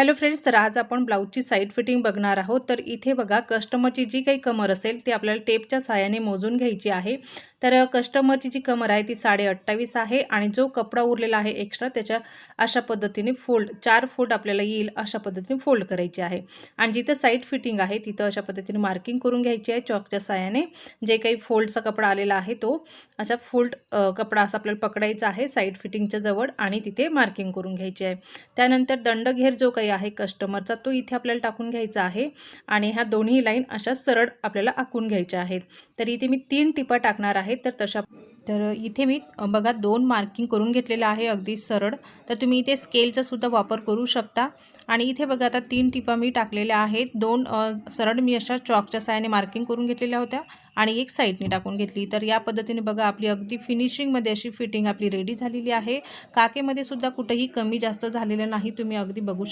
Hello friends तर आज आपण ब्लाऊजची साईड फिटिंग बघणार आहोत. तर इथे बघा कस्टमरची जी काही कमर असेल ती आपल्याला टेपच्या सहाय्याने मोजून घ्यायची आहे. तर कस्टमरची जी कमर आहे ती साडे अठ्ठावीस आहे आणि जो कपडा उरलेला आहे एक्स्ट्रा त्याच्या अशा पद्धतीने फोल्ड चार फोल्ड आपल्याला येईल अशा पद्धतीने फोल्ड करायची आहे. आणि जिथं साईड फिटिंग आहे तिथं अशा पद्धतीने मार्किंग करून घ्यायची आहे चॉकच्या सहाय्याने. जे काही फोल्डचा कपडा आलेला आहे तो असा फोल्ड कपडा असा आपल्याला पकडायचा आहे साईड फिटिंगच्या जवळ आणि तिथे मार्किंग करून घ्यायची आहे. त्यानंतर दंडघेर जो काही आहे कस्टमरचा तो इथे आपल्याला टाकून घ्यायचा आहे आणि ह्या दोन्ही लाईन अशा सरळ आपल्याला आखून घ्यायच्या आहेत. तर इथे मी तीन टिपा टाकणार आहे. आहेत तर तशा तर इथे मी बघा दोन मार्किंग करून घेतलेलं आहे अगदी सरळ. तर तुम्ही इथे स्केलचा सुद्धा वापर करू शकता. आणि इथे बघा आता तीन टिपा मी टाकलेल्या आहेत. दोन सरळ मी अशा चॉकच्या साहाय्याने मार्किंग करून घेतलेल्या होत्या आणि एक साईडने टाकून घेतली. तर या पद्धतीने बघा आपली अगदी फिनिशिंगमध्ये अशी फिटिंग आपली रेडी झालेली आहे. काकेमध्ये सुद्धा कुठेही कमी जास्त झालेलं नाही तुम्ही अगदी बघू शकता.